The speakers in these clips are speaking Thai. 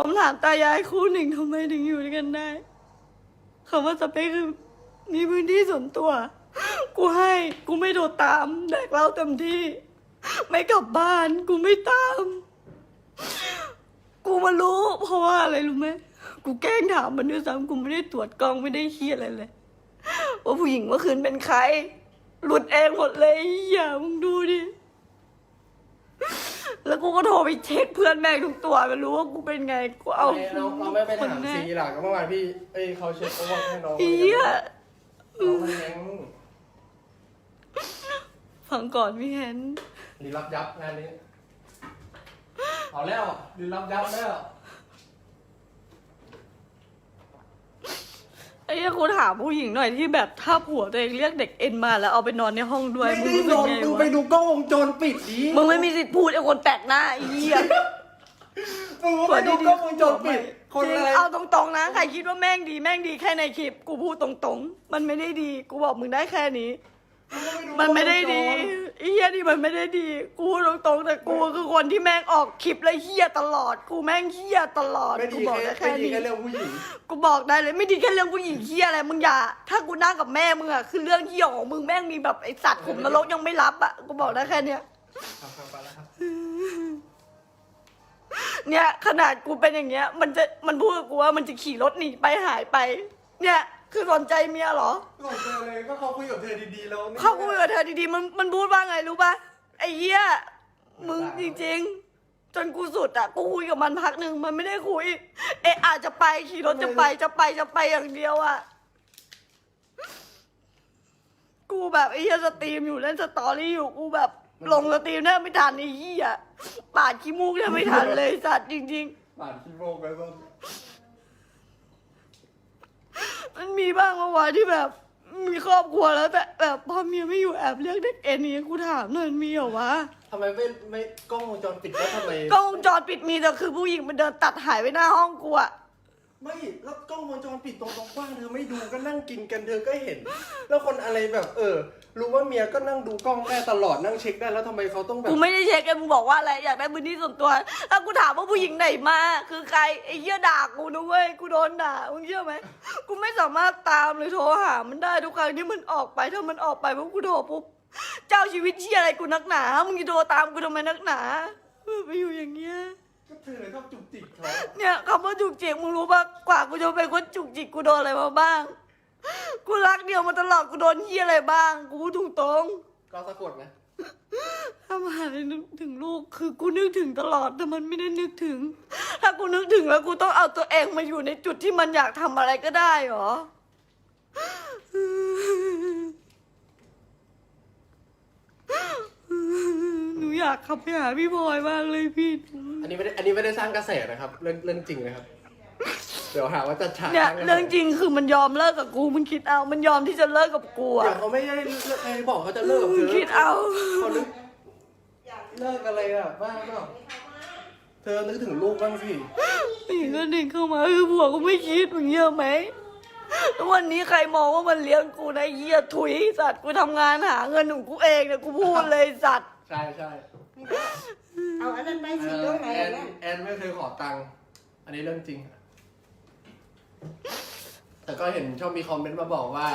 ผมถามตายายคู่หนึ่งทำไมถึงอยู่ด้วยกันได้คำว่าสเปคคือมีพื้นที่ส่วนตัว กูให้กูไม่โดดตามแดกเหล้าเต็มที่ ไม่กลับบ้าน กูไม่ตาม กูมารู้ เพราะว่าอะไรรู้ไหมกูแกล้งถามมันด้วยซ้ำกูไม่ได้ตรวจกล้องไม่ได้เฮียอะไรเลยว่าผู้หญิงเมื่อคืนเป็นใคร หลุดเองหมดเลยอย่ามึงดูดิ แล้วกูก็โทรไปเช็คเพื่อนแม่งทุกตัวไม่รู้ว่ากูเป็นไงกูเอาเราเราไม่ไปถามคนแรซีกหล่ะก็เมื่อวานพี่ เอ้ยเขาเช็คเขาบอกให้น้องเฮียน้องมันแยังฟังก่อนพี่แฮนรีรับยับงานนี้ เอาแล้วรีรับยับแล้ว ไอ้เหี้ยกูถามผู้หญิงหน่อยที่แบบถ้าผัวตัวเองเรียกเด็กเอ็นมาแล้วเอาไปนอนในห้องด้วยไม่มึงได้รู้โดสึกนไงดูไปวะดูกล้องวงจรปิดดิมึงไม่มีสิทธิ์พูดไอ้คนแปลกหน้าไอ้เหี้ย มึงก็ไปดูกล้องวงจรปิด คนจริงอะไร เอาตรงๆนะใครคิดว่าแม่งดีแม่งดีแค่ในคลิป กูพูดตรงๆ มันไม่ได้ดี กูบอกมึงได้แค่นี้ มันไม่ได้ดีไอ้เฮียนี่มันไม่ได้ดี กูพูดตรงๆแต่กูคือคนที่แม่งออกคลิปแล้วเฮียตลอด กูแม่งเฮียตลอด ไม่กูดีบอกแค่ได้ไม่แค่ดีนี้ แค่เรื่องผู้หญิง กูบอกได้เลยไม่ดีแค่เรื่องผู้หญิงเฮียอะไรมึงอย่า ถ้ากูนั่งกับแม่มึงอะคือเรื่องเฮียของมึงแม่งมีแบบไอสัตว์ขุมนรกยังไม่รับอะกูบอกได้แค่เนี้ย ครับครับไปแล้วครับ เนี่ยขนาดกูเป็นอย่างเงี้ย มันจะมันพูดกับกูว่ามันจะขี่รถหนีไปหายไป เนี่ย คือสนใจเมียเหรอก่อนเจอเลยก็เขาคุยกับเธอดีๆแล้วนี่เขาคุยกับเธอดีๆ มันมันพูดว่าไงรู้ปะไอ้เหี้ยมึงจริง ๆ จนกูสุดอะกูคุยกับมันพักหนึ่งมันไม่ได้คุย เอะอาจจะไปขี่รถจะไปจะไปจะไปอย่างเดียวอะกูแบบไอ้เหี้ยสตรีมอยู่เล่นสตอรี่อยู่กูแบบลงสตรีมเนี่ยไม่ทันไอ้เหี้ยปาดขี้มูกเนี่ยไม่ทันเลยสัตว์จริง ๆ ผ่านขี้โมกไปต้น มันมีบ้างเมื่อวานที่แบบ มีครอบครัวแล้วแต่แบบพอเมียไม่อยู่แอบเรียกเด็กเอ็นนี่กูถามหน่อยมันมีเหรอวะทำไมไม่ไม่กล้องวงจรปิดแล้วทำไมกล้องวงจรปิดมีแต่คือผู้หญิงมันเดินตัดหายไปหน้าห้องกูอะไม่แล้วกล้องวงจรปิดตรงตรงบ้านเธอไม่ดูก็นั่งกินกันเธอก็เห็น แล้วคนอะไรแบบ เออ รู้ว่าเมียก็นั่งดูกล้องได้ตลอดนั่งเช็คได้แล้วทำไมเขาต้องแบบ กูไม่ได้เช็คไงมึงบอกว่าอะไรอยากได้พื้นที่ส่วนตัวแล้วกูถามว่าผู้หญิงไหนมาคือใครไอ้เหี้ยด่ากูนะเว้ยกูโดนด่ามึงเชื่อไหมกูไม่สามารถตามหรือโทรหามันได้ทุกครั้งที่มันออกไปถ้ามันออกไปปุ๊บกูโทรปุ๊บเจ้าชีวิตเชี่ยอะไรกูนักหนามึงจะโทรตามกูทำไมนักหนาเออไปอยู่อย่างเงี้ย ก็เธอชอบจุกจิกเขา เนี่ยคำว่าจุกจิกมึงรู้ปะกว่ากูจะเป็นคนจุกจิกกูโดนอะไรมาบ้าง กูรักเดียวมาตลอด กูโดนเฮียอะไรบ้าง กูพูดถูกตรงก็สะกดไหมถ้ามานึกถึงลูก คือกูนึกถึงตลอด แต่มันไม่ได้นึกถึง ถ้ากูนึกถึงแล้วกูต้องเอาตัวเองมาอยู่ในจุดที่มันอยากทำอะไรก็ได้เหรอ หนูอยากขับไปหาพี่พลอยมากเลยพี่ อันนี้ไม่ได้อันนี้ไม่ได้สร้างกระแสนะครับ เรื่องเรื่องจริงนะครับเดี๋ยวหาว่าจัดฉากเนี่ยสากะแสเรื่องจริงคือมันยอมเลิกกับกูมันคิดเอา มันยอมที่จะเลิกกับกูเดี๋ยอะวเขาไม่ได้เลิกใครบอกเขาจะเลิกกับเธมึงอคิดเอาเขานึกเลิกอะไรอะบ้าเปล่าเธอนึกถึงลูกบ้างสิผู้หญิงก็ดึงเข้ามาคือผัวก็ไม่คิดมึงเยอะไหมแล้ววันนี้ใครมองว่ามันเลี้ยงกูในะเหี้ยถุยสัตว์กูทำงานหาเงินของกูเองเนี่ยกูพูดเลยสัตว์ใช่ใช่เอาอันนั้นไปเอสิอตรงไหนแอนนะแอนไม่เคยขอตังค์อันนี้เรื่องจริง แต่ก็เห็นชอบมีคอมเมนต์มาบอกว่า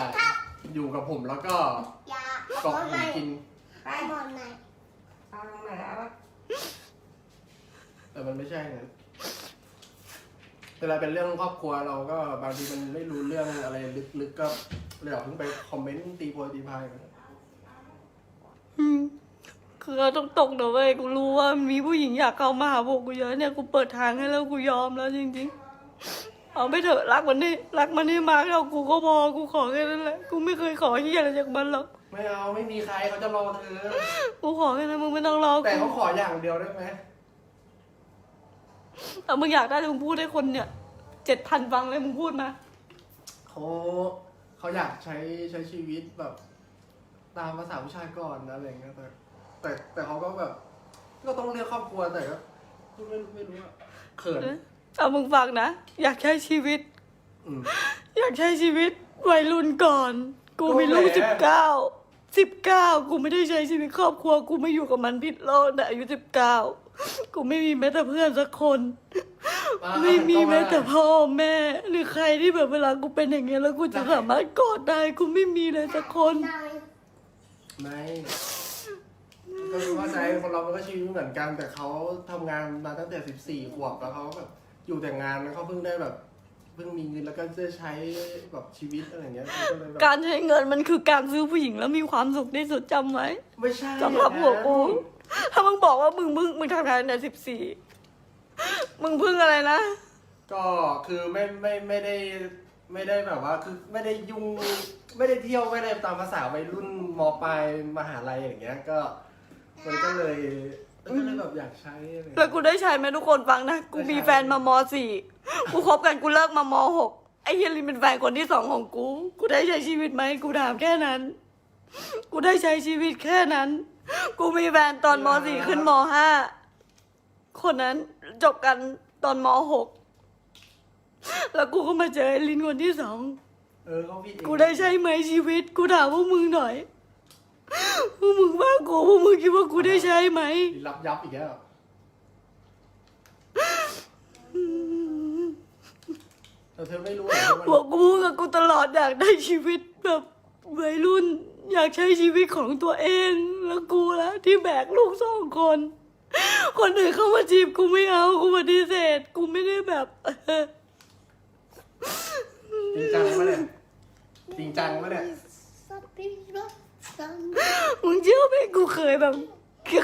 อยู่กับผมแล้วก็อย่าเกาะหินกิน ไปบอลไหนเอาลงไหนเอาวะแต่มันไม่ใช่นะเวลาเป็นเรื่องครอบครัวเราก็บางทีมันไม่รู้เรื่องอะไรลึกๆก็เลยเอาเพิ่งไปคอมเมนต์ตีโพยตีพายกันอืมคือเอาตรงๆนะเว้ยกูรู้ว่ามีผู้หญิงอยากเข้ามาหาพวกกูเยอะเนี่ยกูเปิดทางให้แล้วกูยอมแล้วจริงๆ เอาไปเถอะรักมันนี่รักมันนี่มากแล้วกูก็พอกูขอแค่นั้นแหละกูไม่เคยขอเฮียอะไรจากมันหรอกไม่เอาไม่มีใครเขาจะรอเธอ กูขอแค่นั้นมึงไม่ต้องรอแต่กูเขาขออย่างเดียวได้ไหมแต่มึงอยากได้มึงพูดให้คนเนี่ยเจ็ดพันฟังเลยมึงพูดมาเขาเขาอยากใช้ใช้ชีวิตแบบ ตามภาษาผู้ชายก่อนนะอะไรเงี้ยแต่แต่แต่เขาก็แบบ ก็ต้องเลือกครอบครัวแต่ก็ไม่รู้ไม่รู้อะเขิน เอามึงฟังนะ อยากใช้ชีวิต อืม อยากใช้ชีวิตวัยรุ่นก่อน กูมีลูกโอ้แหมสิบเก้าสิบเก้ากูไม่ได้ใช้ชีวิตครอบครัว กูไม่อยู่กับมันผิดโลกแต่อายุสิบเก้ากูไม่มีแม้แต่เพื่อนสักคน อะไม่มีก็แม้แต่พ่อแม่ หรือใครที่แบบเวลากูเป็นอย่างเงี้ยแล้วกูจะสามารถกอดได้กูไม่มีเลยสักคนนายไม่ก็รู้ว่าใจคนเรามันก็ชีวิตไม่เหมือนกันแต่เขาทำงานมาตั้งแต่สิบสี่ขวบแล้วเขาแบบ อยู่แต่งานแล้วเขาเพิ่งได้แบบ เพิ่งมีเงินแล้วก็จะใช้แบบชีวิตอะไรอย่างเงี้ยก็เลยแบบการใช้เงินมันคือการซื้อผู้หญิงแล้วมีความสุขที่สุดจำไว้ไม่ใช่สำหรับหัวกูถ้ามึงบอกว่ามึงมึงมึงทำงานในสิบสี่มึงพึ่งอะไรนะ ก็คือไม่ไม่ไม่ได้ไม่ได้แบบว่าคือไม่ได้ยุ่งไม่ได้เที่ยวไม่ได้ตามภาษาวัยรุ่นมปลายมหาลัยอย่างเงี้ย ก็มันก็เลยมัน ก็เลยแบบอยากใช้อะไรอย่างแล้เงี้วยกูได้ใช้ไหมทุกคนฟังนะ กูมีแฟนมามสี่กูคบกันกูเลิกมามหกไอ้เฮียลินเป็นแฟนคนที่สองของกู กูได้ใช้ชีวิตไหมกูถามแค่นั้น กูได้ใช้ชีวิตแค่นั้น กูมีแฟนตอนมสี่ขึ้นมห้าคนนั้นจบกันตอนมหกแล้วกูก็มาเจอไอ้ลินคนที่สอง เออเขาผิดเอง กูได้ใช้ไหมชีวิต กูถามพวกมึงหน่อย พวกมึงว่ากูพวกมึงคิดว่ากูได้ใช้ไหม รับยับอีกแล้ว แต่เธอไม่รู้เหรอพวกกูกับกูตลอดอยากได้ชีวิตแบบวัยรุ่น อยากใช้ชีวิตของตัวเอง แล้วกูละที่แบกลูกสองคน คนอื่นเข้ามาจีบกูไม่เอากูปฏิเสธกูไม่ได้แบบเออจริงจังปะเนี่ยจริงจังปะเนี่ยสับปี รถสันมึงเชื่อไหมกูเคยแบบ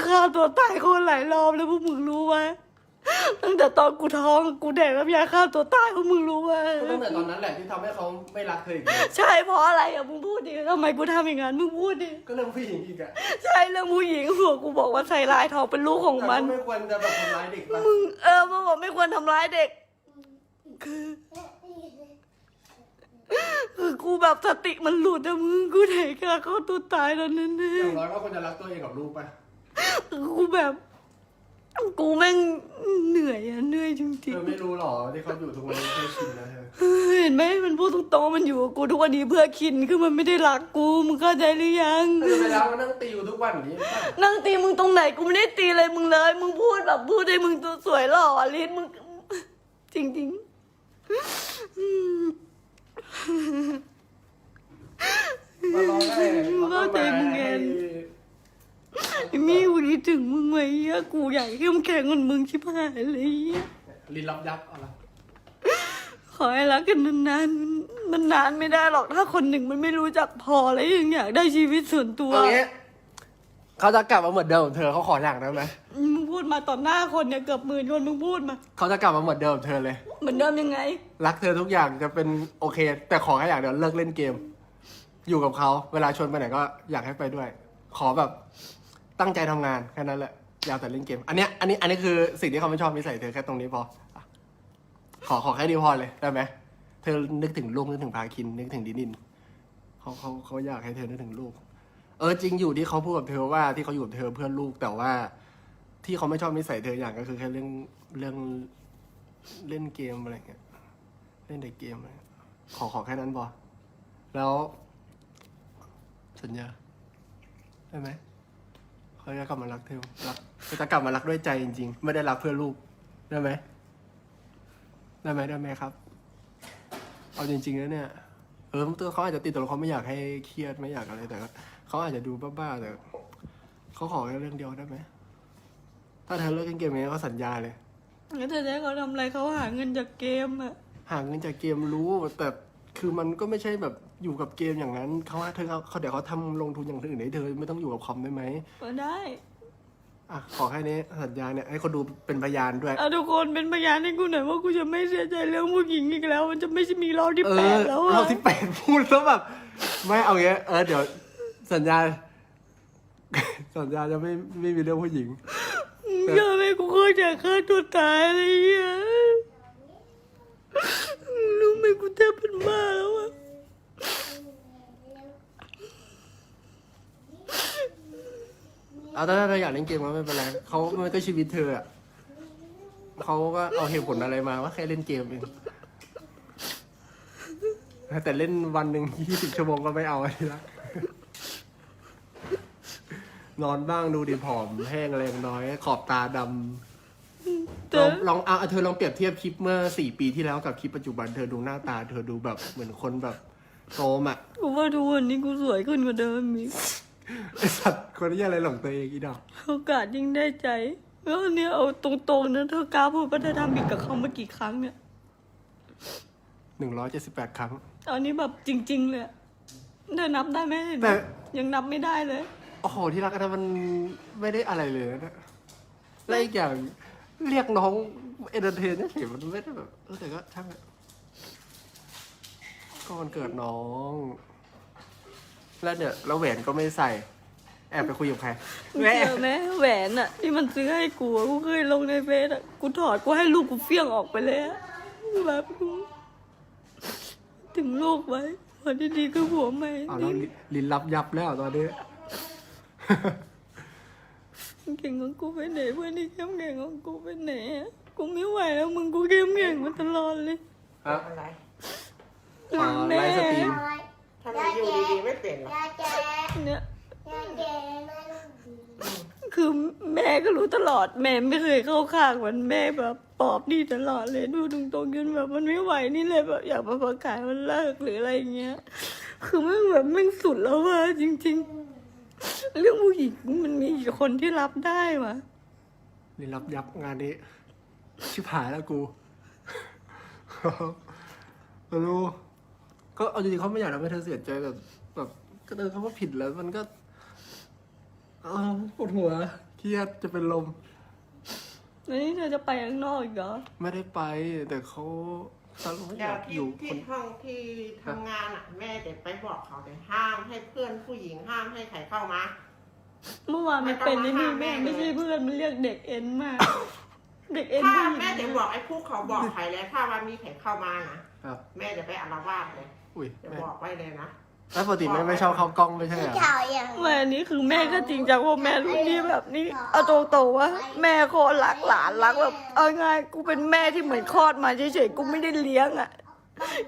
ฆ่าตัวตายคนหลายรอบแล้วพวกมึงรู้ไหมตั้งแต่ตอนกูท้องกูแดกน้ำยาฆ่าตัวตายพวกมึงรู้ไหมก็ตั้งแต่ตอนนั้นแหละที่ทำให้เขาไม่รักเธออีกเลยใช่เพราะอะไรอะมึงพูดดิทำไมกูทำอย่างนั้นมึงพูดดิก็เรื่องผู้หญิงอีกอะใช่เรื่องผู้หญิงหัวกูบอกว่าใส่ร้ายทองเป็นลูกของแต่มัก็น ไม่ควรจะแบบทำร้ายเด็กปะ มึงเออมาบอกไม่ควรทำร้ายเด็ก คือ คือกูแบบสติมันหลุดอะมึงกูไหนกล้าเข้าตัวตายตอนนั้นนะอย่างน้อยก็ควรจะรักตัวเองกับลูกปะกูแบบ กูแม่งเหนื่อยอะเหนื่อยจริงเธอไม่รู้หรอที่เขาอยู่ทุกวันนี้เคยชินนะเธอๆ เห็นไหมมันพูดตรงๆมันอยู่กับกูทุกวันนี้เพื่อคินคือมันไม่ได้รักกูมึงเข้าใจหรือยัง เธอไปแล้วมานั่งตีอยู่ทุกวันอย่างนี้ป่ะนั่งตีมึงตรงไหนกูไม่ได้ตีเลยมึงเลย มึงพูดแบบพูดให้มึงตัวสวยหล่ออะลิ้นมึง จริงๆอื มมาร้องไห้เข้าใจมึงไงไอ้มี่กูคิดถึงมึงไว้เหี้ยกูอยากเข้มแข็งเหมือนมึงชิบหายเลยเหี้ยลินรับยับเอาละขอให้รักกันนานๆมันนานไม่ได้หรอกถ้าคนหนึ่งมันไม่รู้จักพอแล้วยังอยากได้ชีวิตส่วนตัว เอางี้ เขาจะกลับมาเหมือนเดิมเธอเขาขออย่างได้ไหมมึงพูดมาต่อหน้าคนเนี่ยเกือบหมื่นคนมึงพูดมา เขาจะกลับมาเหมือนเดิมเธอเลย เหมือนเดิมยังไง รักเธอทุกอย่างจะเป็นโอเค แต่ขอแค่อย่างเดียวเลิกเล่นเกม อยู่กับเขาเวลาชวนไปไหนก็อยากให้ไปด้วย ขอแบบตั้งใจทำงานแค่นั้นแหละอยากแต่เล่นเกม อันเนี้ยอันนี้อันนี้คือสิ่งที่เขาไม่ชอบนิสัยเธอแค่ตรงนี้พออะขอขอแค่นี้พอเลยได้ไหมเธอนึกถึงลูกนึกถึงพาคินนึกถึงดินินเขาเขาเขาอยากให้เธอนึกถึงลูก เออจริงอยู่ที่เขาพูดกับเธอว่าที่เขาอยู่กับเธอเพื่อลูกแต่ว่าที่เขาไม่ชอบนิสัยเธออย่างก็คือแค่เรื่องเรื่องเล่นเกมอะไรเงี้ยเล่นแต่เกมอะไรเงี้ยขอขอแค่นั้นพอแล้วสัญญาได้ไหมเขาจะกลับมารักเธอรักเขาจะกลับมารักด้วยใจจริง ๆ ไม่ได้รักเพื่อลูกได้ไหมได้ไหมได้ไหมครับ เอาจริงๆแล้วเนี่ยเออตัวเขาอาจจะติดตัวเขาไม่อยากให้เครียดไม่อยากอะไรแต่ก็ เขาอาจจะดูบ้าๆแต่เขาขอแค่เรื่องเดียวได้ไหม ถ้าเธอเลิกเล่นเกมนี้เขาสัญญาเลย งั้นเธอจะให้เขาทำอะไรเขาหาเงินจากเกมอะหาเงินจากเกมรู้แต่คือมันก็ไม่ใช่แบบอยู่กับเกมอย่างนั้นเขาว่าเธอเขาเขาเดี๋ยวเขาทำลงทุนอย่างอื่นให้เธอไม่ต้องอยู่กับคอมได้ไหมก็ได้อะขอแค่นี้สัญญาเนี่ยให้คนดูเป็นพยานด้วยอะทุกคนเป็นพยานให้กูหน่อยว่ากูจะไม่เสียใจเรื่องผู้หญิงอีกแล้ว มันจะไม่ใช่มีรอบที่เอแปอดแล้วอะเราที่แปดพูดแล้วแบบไม่เอาเงี้ยเออเดี๋ยว สัญญา สัญญาจะไม่ไม่มีเรื่องผู้หญิง เชื่อไหมกูก็จะฆ่าตัวตายอะไรอย่างเงี้ยรู้ไหมกูแทบเป็นบ้าแล้วอะเอาถ้าเธออยากเล่นเกมก็ไม่เป็นไรเขามันก็ชีวิตเธออะเขาก็เอาเหตุผลอะไรมาว่าแค่เล่นเกมเองแต่เล่นวันหนึ่งยี่สิบชั่วโมงก็ไม่เอาอะไรละ นอนบ้างดูดิผอมแห้งแรงน้อย ขอบตาดำเธลอองลองเอาเธอลองเปรียบเทียบคลิปเมื่อสี่ปีที่แล้วกับคลิปปัจจุบันเธอดูหน้าตา เธอดูแบบเหมือนคนแบบโตมอะกูว่าทุกวันนี้กูสวยขึ้นกว่าเดิมมีกไอสัตว์คนนี้อะไรหลงตัวเองอีดอกโอกาสยิ่งได้ใจแล้วเนี่ยเอาตรงๆนะเธอกล้าพูดว่าเธอทำผิดกับเขามากี่ครั้งเนี่ยหนึ่งร้อยเจ็ดสิบแปดครั้ง ตอนนี้แบบจริง ๆ เลยอะเธอนับได้ไหมแต่ยังนับไม่ได้เลย โอ้โหที่รักนะมันไม่ได้อะไรเลยนะและอีกอย่างเรียกน้องเอนเตอร์เทนเฉยๆมันไม่ได้แบบเออแต่ก็ช่างอะก็วันเกิดน้อง แล้วเนี่ยแล้วแหวนก็ไม่ใส่ แอบไปคุยกับใครมึงเจอไหมแหวนอะที่มันซื้อให้กูอะกูเคยลงในเฟซอะกูถอดกูให้ลูกกูเฟี้ยงออกไปเลยอะแบบกูถึงลูกไว้คนที่ดีคือผัวใหม่เอาแล้วลินรับยับแล้วตอนนี้ เก่งของกูไปไหนเพื่อนที่เข้มแข็งของกูไปไหนอะกูไม่ไหวแล้วมึงกูเข้มแข็งมาตลอดเลยฮะอะไรอ่าไลฟ์สตรีมทำไมอยู่ดีๆไม่เปลี่ยนหรอยาแก่เนี่ยยาแก่ไม่ต้องดีคือแม่ก็รู้ตลอดแม่ไม่เคยเข้าข้างมันแม่แบบปลอบนี่ตลอดเลยดูตรงๆจนแบบมันไม่ไหวนี่เลยแบบอยากมาประกาศมันเลิกหรืออะไรอย่างเงี้ย คือแม่งแบบแม่งสุดแล้วว่ะจริง ๆ เรื่องผู้หญิงมันมีกี่คนที่รับได้วะลินรับยับงานนี้ ชิบหายแล้วกูไม่รู้ก็เอาจริงๆเขาไม่อยากทำให้เธอเสียใจแบบแบบก็เดินเขาว่าผิดแล้ว มันก็เออปวดหัวเครียดจะเป็นลมแล้วนี่เธอจะไปข้างนอกอีกเหรอ ไม่ได้ไปแต่เขา เขาไม่อเดี๋ยยาวกอที่ยู่คที่นห้องที่ทำงานอะ แม่เด็กไปบอกเขาเลยห้ามให้เพื่อนผู้หญิงห้ามให้ใครเข้ามา เมื่อวานมันเป็นไอ้นี่ไม่แม่ต้องมาห้ามแม่ไม่ใช่เพื่อนมันเรียกเด็กเอ็นมาก เด็กเอ็นถ้าผู้หญิงแม่เด็กบอกไอ้พวกเขาบอกใครแล้วถ้าว่ามีใครเข้ามานะครับ แม่จะไปอาละวาดเลยอุ้ยจะแม่บอกไว้เลยนะ แล้วปกติแม่ไม่ชอบเข้ากล้องไม่ใช่ที่เหรอเข่าอย่างไม่อันนี้คือแม่ก็จริงจังว่าแม่รุ่นนี้แบบนี้เอาตรงๆว่า แม่โคตรรักหลานรักแบบเอาง่ายกูเป็นแม่ที่เหมือนคลอดมาเฉยๆกูไม่ได้เลี้ยงอะ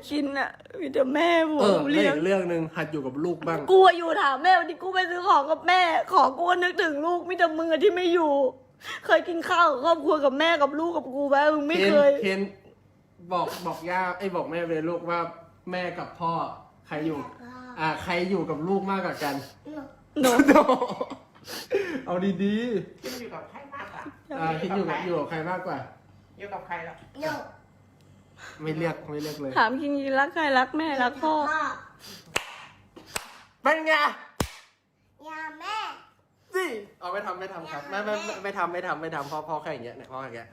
คินอะมีแต่แม่ผมเออแล้วเลี้ยอีงกเรื่องหนึ่งหัดอยู่กับลูกบ้าง กูอะอยู่ถามแม่วันนี้กูไปซื้อของกับแม่ ของกูก็นึกถึงลูกมีแต่มึงอะที่ไม่อยู่ เคยกินข้าวกับครอบครัวกับแม่กับลูกกับกูไหมมึงไม่เคยเคนบอกบอกย่าไอ้ยบอกแม่ไปเลยลูกว่าแม่กับพ่อใครอยู่ อ่าใครอยู่กับลูกมากกว่ากันหนูเอาดีขึ้นอยู่กับใครมากกว่าๆอ่าคิดอยู่กับอยู่กับใครมากกว่า อยู่กับใครหรอกโยกไม่เรียกไม่เรียกเลย ถามคินกินรักใครรักแม่รักพ่อ เป็นไงยาแม่ สิเอาไม่ทำไม่ทำครับ ไม่ไม่ไม่ไม่ทำไม่ทำไม่ทำพ่อพ่อแค่อย่างเงี้ยเนี่ยพ่ออย่างเงี้ย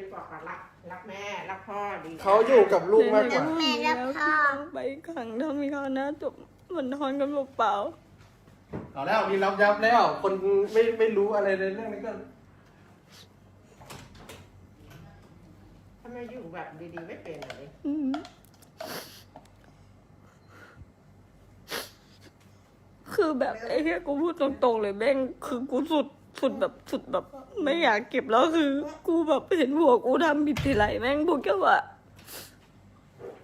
ไปบอกว่ารักรักแม่รักพ่อดีเขาอยู่กับลูกมากกว่าแม่แล้วที่ต้องไปขังถ้ามีเขานะจบมันนอนกันเปล่าเอาแล้วมีรับยับแล้ว คนไม่ไม่รู้อะไรในเรื่องนี้ก็ทำไมอยู่แบบดีๆไม่เป็นเลยๆอืมคือแบบไอ้เหี้ยกูพูดตรงๆเลยแม่งคือกูสุด สุดแบบสุดแบบ ไม่อยากเก็บแล้วคือ กูแบบเห็นหัวกูทำผิดทีไรแม่งพูดแค่ว่า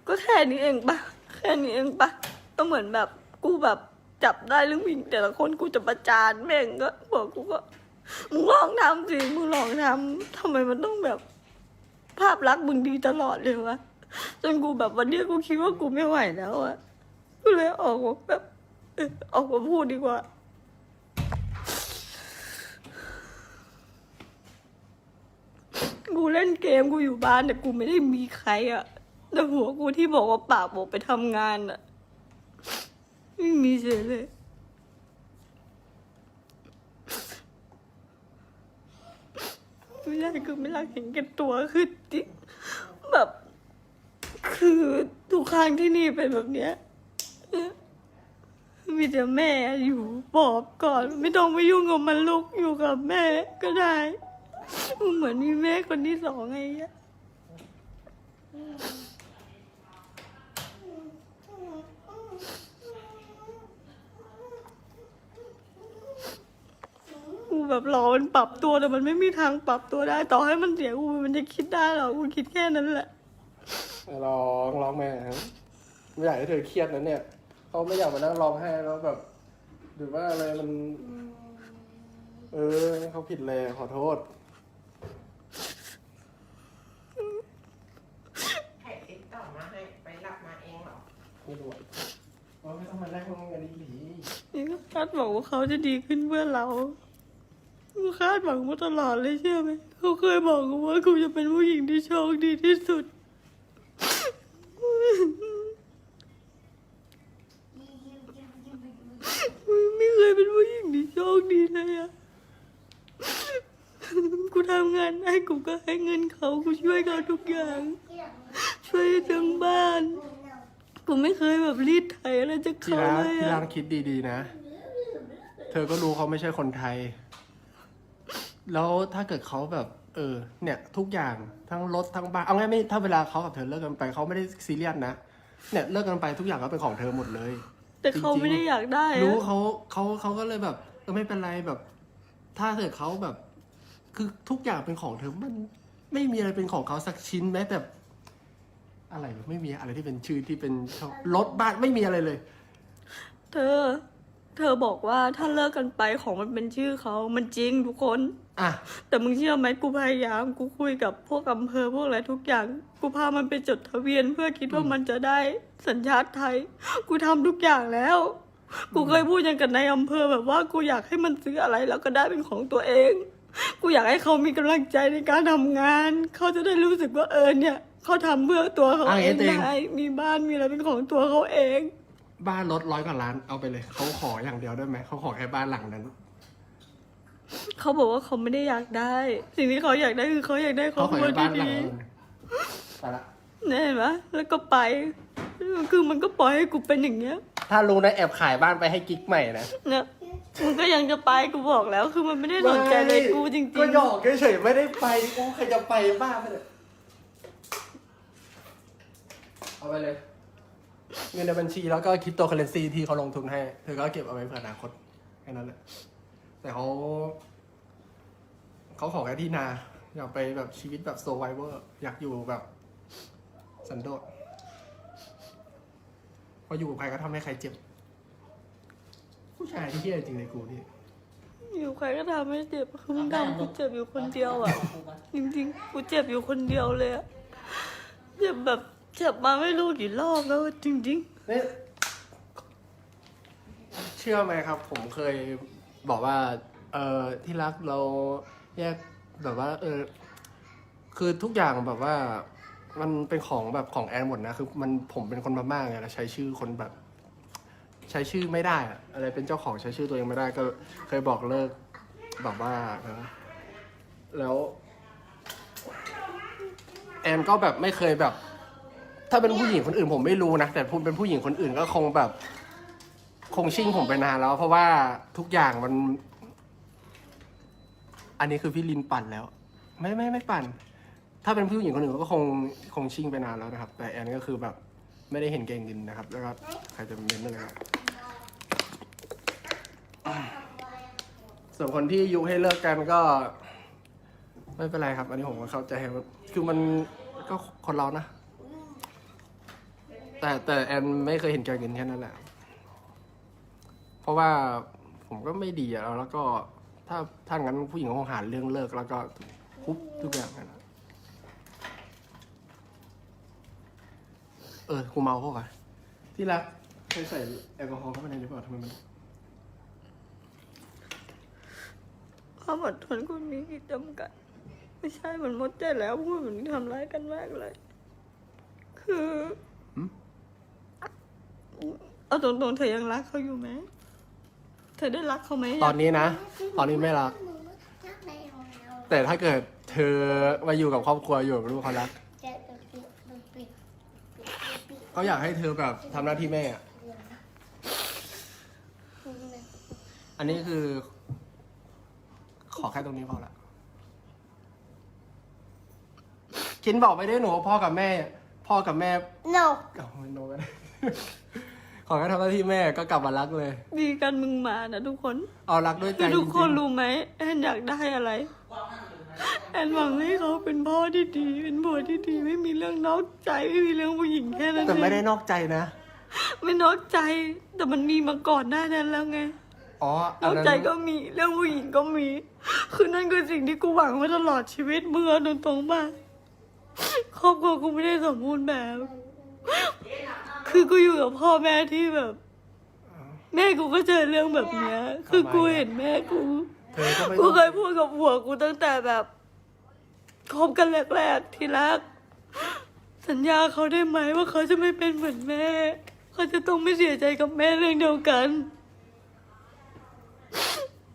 ก็แค่นี้เองปะแค่นี้เองปะก็เหมือนแบบกูแบบจับได้เรื่องผู้หญิงแต่ละคนกูจะประจานแม่งก็บอกกูก็มึงลองทำสิมึงลองทำทำไมมันต้องแบบ ภาพลักษณ์มึงดีตลอดเลยวะจนกูแบบวันนี้กูคิดว่ากูไม่ไหวแล้วอะกูเลยออกมาแบบออกมาพูดดีกว่า กูเล่นเกมกูอยู่บ้านแต่กูไม่ได้มีใครอะแต่หัวกูที่บอกว่าปากบอกไปทำงานอะไม่มีเฉยเลยไม่ได้คือไม่รักเห็นแก่ตัวคือจิแบบ คือทุกครั้งที่นี่เป็นแบบเนี้ยมีแต่แม่อยู่บอกก่อน ไม่ต้องไปยุ่งกับมันลูกอยู่กับแม่ก็ได้ เหมือนมีแม่คนที่สองไงเงี้ยกูแบบรอมันปรับตัวแต่มันไม่มีทางปรับตัวได้ ต่อให้มันเสียกูมันจะคิดได้หรอกูคิดแค่นั้นแหละร้องร้องแม่ครับไม่อยากให้เธอเครียดนะเนี่ยเขาไม่อยากมานั่งร้องไห้แล้วแบบหรือว่าอะไรมัน เออเขาผิดเลยขอโทษ นี่ก็คาดหวังว่าเขาจะดีขึ้นเพื่อเรากูคาดหวังมาตลอดเลยเชื่อไหมเขาเคยบอกกูว่ากูจะเป็นผู้หญิงที่โชคดีที่สุด ไม่เคยเป็นผู้หญิงที่โชคดีเลยอะกูทำงานได้กูก็ให้เงินเขากูช่วยเขาทุกอย่าง ช่วยทั้งบ้าน กูไม่เคยแบบรีดไถอะไรจากที่เขารักเลยที่รัอะกคิดดีๆนะ เธอก็รู้เขาไม่ใช่คนไทย แล้วถ้าเกิดเขาแบบ เออ เนี่ย ทุกอย่างทั้งรถทั้งบ้านเอาง่ายไม่ถ้าเวลาเขากับเธอเลิกกันไปเขาไม่ได้ซีเรียสนะเนี่ยเลิกกันไปทุกอย่างก็เป็นของเธอหมดเลย แต่เขาไม่ได้อยากได้อะรู้เขาเขาเขาก็เลยแบบเออไม่เป็นไรแบบ ถ้าเกิดเขาแบบ คือทุกอย่างเป็นของเธอมัน ไม่มีอะไรเป็นของเขาสักชิ้นแม้แต่ อะไรวะไม่มีอะไรที่เป็นชื่อที่เป็นรถบ้านไม่มีอะไรเลย เธอ เธอบอกว่าถ้าเลิกกันไปของมันเป็นชื่อเขา มันจริงทุกคน อะ แต่มึงเชื่อไหมกูพยายาม กูคุยกับพวกอำเภอพวกอะไรทุกอย่าง กูพามันไปจดทะเบียนเพื่อคิดว่ามันจะได้สัญชาติไทย กูทำทุกอย่างแล้ว กูเคยพูดอย่างกับในายอำเภอแบบว่ากูอยากให้มันซื้ออะไรแล้วก็ได้เป็นของตัวเอง กูอยากให้เขามีกำลังใจในการทำงาน เขาจะได้รู้สึกว่าเออเนี่ย เขาทำเพื่อตัวเขาอะเอเองงเอง ได้มีบ้านมีอะไรเป็นของตัวเขาเอง บ้านรถร้อยกว่าล้านเอาไปเลยเขาขออย่างเดียวได้ไหมเขาขอแค่บ้านหลังนั้นเขาบอกว่าเขาไม่ได้อยากได้ สิ่งที่เขาอยากได้คือเขาอยากได้ครอเขาบขอครัวแค่บ้านหลัดีงนั้นไปละๆเนี่ยเห็นไหมแล้วก็ไปคือมันก็ปล่อยให้กูเป็นอย่างเงี้ยถ้ารู้นะแอบขายบ้านไปให้กิ๊กใหม่นะเนี่ยมึงก็ยังจะไปกูบอกแล้ว คือมันไม่ได้สนใจเลยกูจริงก็หยอกๆเฉยๆไม่ได้ไปกูใครจะไปบ้าไปเลย เอาไปเลย เงินในบัญชีแล้วก็คริปโตเคอเรนซีที่เขาลงทุนให้เธอก็เก็บเอาไว้เพื่ออนาคตแค่นั้นแหละแต่เขาเขาขอแค่ที่นา อยากไปแบบชีวิตแบบโซไวเวอร์อยากอยู่แบบสันโดษพออยู่กับใครก็ทำให้ใครเจ็บ ผู้ชายที่เฮี้ยจริงเลยกูนี่อยู่ใครก็ทำให้เจ็บคือมึงทำกูเจ็บอยู่คนเดียวอะ จริงๆ กูเจ็บอยู่คนเดียวเลยอะ เจ็บแบบ เจ็บมาไม่รู้กี่รอบแล้วจริงนี่เชื่อไหมครับ ผมเคยบอกว่า เออที่รักเราแยกแบบว่า เออ คือทุกอย่างแบบว่า มันเป็นของแบบของแอนหมดนะคือมันผมเป็นคนพม่าไงแล้วใช้ชื่อคนแบบ ใช้ชื่อไม่ได้อะอะไรเป็นเจ้าของใช้ชื่อตัวเองไม่ได้ ก็เคยบอกเลิกแบบว่านะแล้ว แอนก็แบบไม่เคยแบบ ถ้าเป็นผู้หญิงคนอื่นผมไม่รู้นะ แต่พูดเป็นผู้หญิงคนอื่นก็คงแบบ คงชิ่งผมไปนานแล้ว เพราะว่าทุกอย่างมัน อันนี้คือพี่ลินปั่นแล้ว ไม่ไม่ไม่ปั่น ถ้าเป็นผู้หญิงคนอื่นก็คงคงชิ่งไปนานแล้วนะครับ แต่แอนก็คือแบบไม่ได้เห็นเกงดินนะครับ แล้วก็ใครจะเม้นอะไรครับส่วนคนที่ยุให้เลิกกันก็ ไม่เป็นไรครับ อันนี้ผมก็เข้าใจว่าคือมันก็คนเรานะ แต่แต่แอนไม่เคยเห็นแกเงินแค่นั้นแหละ เพราะว่าผมก็ไม่ดีอะแล้วก็ถ้าถ้างั้นผู้หญิงคงหาเรื่องเลิก แล้วก็คุบทุกอย่างนั่นอะเออกูเมาเข้าไปที่รักเคยใส่แอลกอฮอล์เข้าไปในหรือเปล่าทำไมมัน ความอดทนกูมีขีดจำกัด ไม่ใช่มันหมดใจแล้วพูดแบบนี้ทำร้ายกันมากเลย คือ เอาตรงๆเธอยังรักเขาอยู่ไหม เธอได้รักเขาไหมตอนนี้นะ ตอนนี้ไม่รัก แต่ถ้าเกิดเธอมาอยู่กับครอบครัวอยู่กับลูกเขารักก็อยากให้เธอแบบทำหน้าที่แม่อะอันนี้คือ ขอแค่ตรงนี้พอละคินบอกไปด้วยหนูว่าพ่อกับแม่ พ่อกับแม่ no เอาไม่โนกัน ขอแค่ทำหน้าที่แม่ก็กลับมารักเลย ดีกันมึงมานะทุกคนเอารักด้วยใจคือจทุกคนริงรู้ไหมแอนอยากได้อะไร แอนหวังให้เขาเป็นพ่อที่ดี เป็นผัวที่ดี ไม่มีเรื่องนอกใจ ไม่มีเรื่องผู้หญิงแค่นั้นๆแต่ไม่เอได้งนอกใจนะ ไม่นอกใจ แต่มันมีมาก่อนหน้านั้นแล้วไง อ๋อนอกใจก็มีเรื่องผู้หญิงก็มี คือนั่นคือสิ่งที่กูหวังมาตลอดชีวิตเมื่อตรงๆมาครอบครัวกูไม่ได้สมบูรณ์แบบ คือกูอยู่กับพ่อแม่ที่แบบ แม่กูก็เจอเรื่องแบบเนี้ย คือกูเห็นแม่กู เธอก็ไม่กูต้องเคยพูดกับผัวกูตั้งแต่แบบคบกันแรกๆที่รัก สัญญาเขาได้ไหมว่าเขาจะไม่เป็นเหมือนแม่ เขาจะต้องไม่เสียใจกับแม่เรื่องเดียวกัน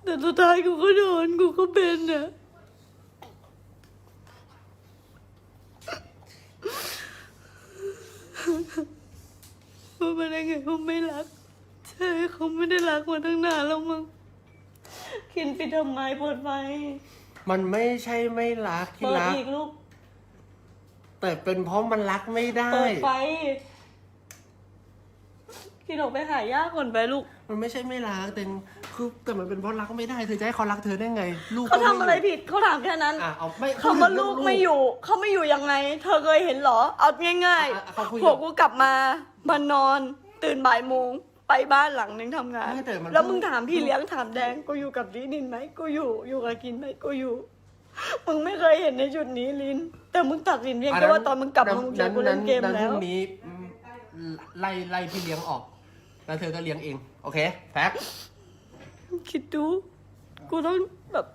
แต่สุดท้ายกูก็โดนกูก็เป็นอะ ว่ามันยังไง เขาไม่รักใช่เขาไม่ได้รักมาตั้งนานแล้วมั้งคินปิดทำไมเปิดไฟมันไม่ใช่ไม่รักที่เปิดรัก อีกลูกแต่เป็นเพราะมันรักไม่ได้ เปิดไฟคินออกไปหาย่าก่อนไปลูกมันไม่ใช่ไม่รักแต่คือแต่มันเป็นเพราะรักไม่ได้เธอจะให้เขารักเธอได้ไง ลูกเขาก็ทำอะไรผิดเขาถามแค่นั้นอะเอาไม่คำว่าลูกไม่อยู่เขาไม่อยู่ยังไง เธอเคยเห็นเหรอเอาง่ายอะเขาคุยๆผัวกูกลับมามานอน ตื่นบ่ายโมงไปบ้านหลังนึงทำงาน ไม่แต่มัน แล้วมึงถามพี่เลี้ยงถามแดงกูอยู่กับลินินไหมกูอยู่อยู่กับกินไหมกูอยู่ มึงไม่เคยเห็นในจุดนี้ลิน แต่มึงตัดสินเพียงแค่ว่าตอนมึงกลับมามึงเจอกูเล่นเกมนั้นแล้วพรุ่งนี้อืมไล่ไล่พี่เลี้ยงออก แล้วเธอก็เลี้ยงเอง โอเค แพ็คคิดดู กูต้องแบบ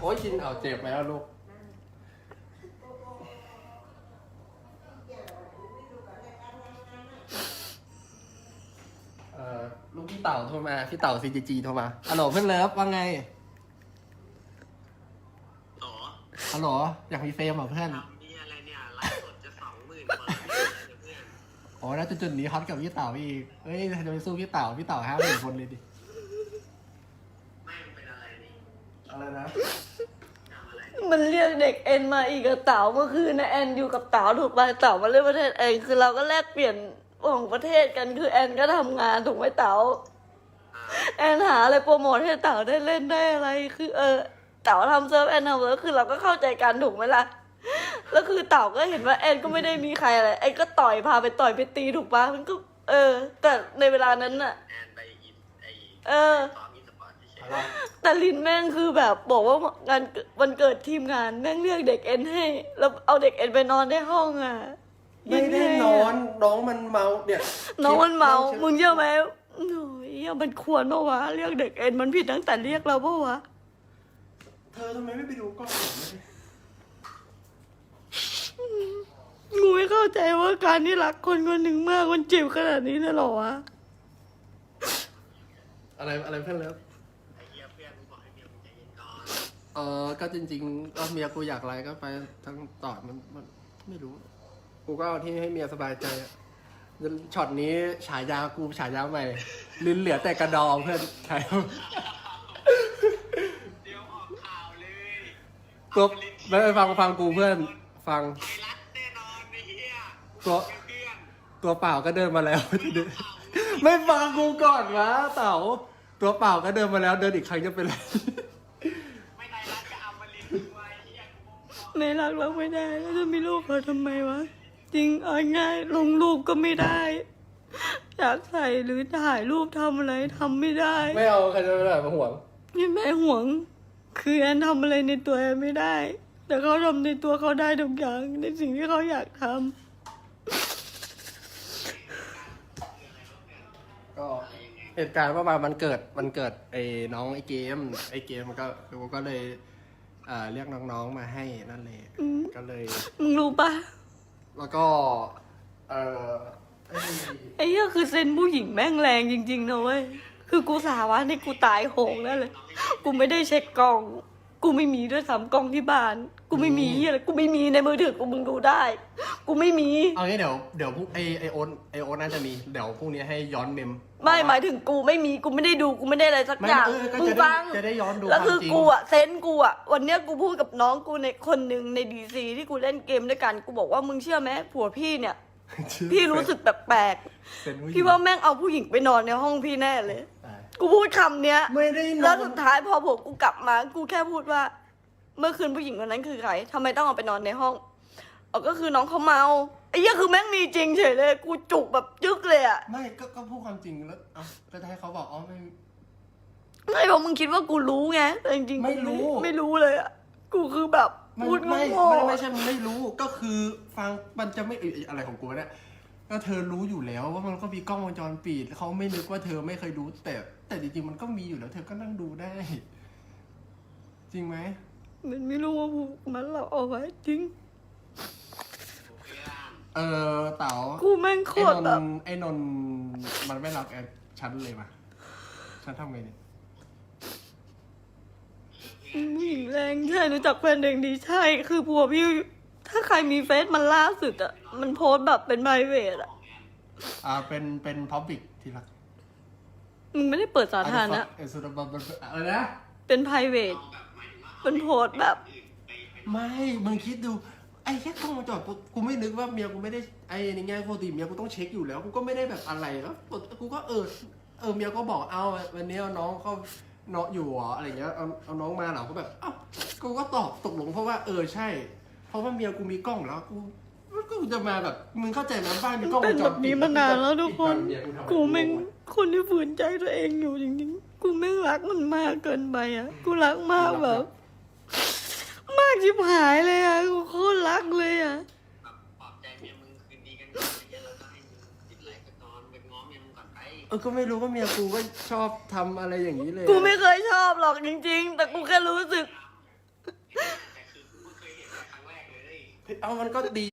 โอ้ยชินเอาเจ็บไหมล่ะลูก อ่อลูกพี่เต่าโทรมา พี่เต่า CGG โทรมาฮัลโหลเพื่อนเลิฟว่าไงอ๋อฮัลโหลอยากมีเฟรมเหรอเพื่อน ทำนี่อะไรเนี่ยไลฟ์สดจะสองหมื่นเปิดเนี่ยเพื่อนโอ้แล้วจุดๆนี้ฮอตกับพี่เต่าอีกเฮ้ยจะไปสู้พี่เต่า พี่เต่าห้าหมื่นคนเลยดิไม่งเป็นอะไรนี่อะไรนะ ทำอะไรมันเรียกเด็กเอ็นมาอีกกับเต๋าเมื่อคืนนะแอนอยู่กับเต๋าถูกป่ะเต๋ามาเล่นประเทศเองคือเราก็แลกเปลี่ยน ของประเทศกันคือแอนก็ทำงานถูกไหมเต๋าแอนหาอะไรโปรโมทให้เต๋าได้เล่นได้อะไร คือเออเต๋าทำเซิร์ฟแอนทำเซิร์ฟคือเราก็เข้าใจกันถูกไหมล่ะแล้วคือเต๋าก็เห็นว่าแอนก็ไม่ได้มีใครอะไรแอนก็ต่อยพาไปต่อยไปตีถูกปะมันก็ เออ แต่ในเวลานั้นน่ะ แอนไปอินไอเออ ซ้อมอีสปอร์ตที่เฉยอะไรแต่ลินแม่งคือแบบบอกว่างานวันเกิดทีมงานแม่งเรียกเด็กเอ็นให้ แล้วเอาเด็กเอ็นไปนอนในห้องอะ ไม่ได้นอนน้องมันเมาเนี่ยน้องมันเมาคลิปมึงเชื่อไหมโอ้ยเหี้ยมันควรปะวะเรียกเด็กเอ็นมันผิดตั้งแต่เรียกเราปะวะเธอทำไมไม่ไปดูกล้องผมเลยกูไม่เข้าใจว่าการที่รักคนคนหนึ่งมากมันเจ็บขนาดนี้เลยเหรอวะอะไรอะไรเพื่อนเลิฟไอเฮียเพื่อนมึงบอกให้เมียมึงใจเย็นก่อนเออก็จริงๆก็เมียกูอยากอะไรก็ไปทั้งต่อมันมันไม่รู้ กูก็เอาที่ให้เมียสบายใจอะช็อตนี้ฉายากูฉายาใหม่ ลิ้นเหลือแต่กระดองเพื่อนใช่เดี๋ยวออกข่าวเลยตัวไม่ไม่ฟังฟังกูเพื่อน ฟังไทยรัฐแน่นอนไอเฮียตัวเพื่อนตัวเปล่าก็เดินมาแล้ว ไม่ฟังกูก่อนวะเต๋าตัวเปล่าก็เดินมาแล้ว เดินอีกครั้งจะเป็นไร ไม่ไทยรัฐก็เอามาลินด้วยเฮียกูบอก ไม่รักเราไม่ได้แล้วจะมีลูกเราทำไมวะจ ริงเอาง่ายลงรูปก็ไม่ได้ อยากใส่หรือถ่ายรูปทำอะไรทำไม่ได้ ไม่เอาใครจะไปแบบมาห่วงนี่แม่ห่วง คือแอนทำอะไรในตัวแอนไม่ได้ แต่เขาทำในตัวเขาได้ทุกอย่างในสิ่งที่เขาอยากทก็เหตุการณ์ประมาณมันเกิดมันเกิดไอ้น้องไอ้เกมไอ้เกมมันก็กูก็เลยเอ่อเรียกน้องๆมาให้นั่นเลยำอืมก็เลยมึงรู้ปะ แล้วก็ เอ่อไอ้ไอ้เหี้ยคือเซนผู้หญิงแม่งแรงจริงๆนะเว้ย คือกูสาว่านี่กูตายโหงแน่เลย กูไม่ได้เช็คกล้อง กูไม่มีด้วยซ้ำกล้องที่บ้าน กูไม่มีเหี้ยอะไรกูไม่มีในมือถือกูมึงดูได้ กูไม่มี เอางี้เดี๋ยวเดี๋ยวพรุ่งไอไอโอนไอโอนน่าจะมีเดี๋ยวพรุ่งนี้ให้ย้อนเมมไม่หมายถึงกูไม่มีกูไม่ได้ดูกูไม่ได้อะไรสักไม่อย่างเออก็มึงจะได้ฟัง จะได้ย้อนดูแล้วคือความจริงกูอะเซนส์กูอะวันเนี้ยกูพูดกับน้องกูในคนหนึ่งในดีซีที่กูเล่นเกมด้วยกัน กูบอกว่ามึงเชื่อไหมผัวพี่เนี่ยพี่รู้สึกแปลกเป็นผู้หญิง ๆพี่ว่าแม่งเอาผู้หญิงไปนอนในห้องพี่แน่เลยอ่า กูพูดคำเนี้ย ไม่ได้นอนแล้วสุดท้ายพอผัวกูกลับมา กูแค่พูดว่า เมื่อคืนผู้หญิงคนนั้นคือใครทำไมต้องเอาไปนอนในห้องอ๋อก็คือน้องเขาเมาไอ้เหี้ยคือแม่งมีจริงเฉยเลย กูจุกแบบยึกเลยอะไม่ก็ก็พูดความจริงแล้วเอ้าก็จะให้เขาบอกอ๋อไม่ ไม่บอกมึงคิดว่ากูรู้ไงแต่จริงๆกูไม่รู้ ไม่รู้เลยอะกูคือแบบไม่พูดไม่โง่ไม่ๆไม่ใช่ไม่รู้ก็คือฟังมันจะไม่เอ้ยอะไรของกูเนี่ยก็เธอรู้อยู่แล้วว่ามันก็มีกล้องวงจรปิดเขาไม่นึกว่าเธอไม่เคยดูแต่ แต่จริงๆมันก็มีอยู่แล้ว เธอก็นั่งดูได้ จริงไหมมันไม่รู้ว่าผูกมันเราเอาไว้จริง เออเต๋ากูแม่งโคไอ้ตรนแบบนท์ไอ้นนท์มันไม่รักแอปฉันเลยว่ะฉันทำไงเนี่ยผู้หญิงแรงใช่รู้จักแฟนเด็กดีใช่ คือผัวพี่ ถ้าใครมีเฟซมันล่าสุดอะมันโพสต์แบบเป็นไพรเวทอะอ่าเป็นเป็นพับบิกที่รัก มึงไม่ได้เปิดสาธารณะเออสุดาบันอะไรนะ เป็นไพรเวทมันโพสต์แบบ ไม่ มึงคิดดู ไอ้แค่กล้องวงจรปิดกูไม่นึกว่าเมียกูไม่ได้ไอ้ในแง่ปกติเมียกูต้องเช็คอยู่แล้ว กูก็ไม่ได้แบบอะไรแล้วกูก็เออ เออเมียก็บอกเอาวันนี้เอาน้องเขาเนาะอยู่เหรออะไรเงี้ยเอาเอาน้องมาเหรอก็แบบเอ้ากูก็ตอบตกลงเพราะว่าเออใช่ เพราะว่าเมียกูมีกล้องแล้วกูกูจะมาแบบมึงเข้าใจไหมบ้านมีกล้องวเป็งนจแบรบปิดนี้มานานแล้วทุกคนเมียทำอะไรกูแม่ง คนที่ฝืนใจตัวเองอยู่จริงๆ กูไม่งรักมันมากเกินไปอะ กูรักมากแบบ มากชิบหายเลยอะ กูโคตรรักเลยอะ แบบปลอบใจเมียมึงคืนดีกันก่อนอะไรเงี้ยแล้วก็ให้มึงติดไหลกันนอนไปง้อเมียมึงก่อนไป เออก็ไม่รู้ว่าเมียกูก็ชอบทำอะไรอย่างนี้เลยกูไม่เคยชอบหรอกจริง ๆ แต่กูแค่รู้สึก แต่คือกูเพิ่งเคยเห็นครั้งแรกเลย เอามันก็ดี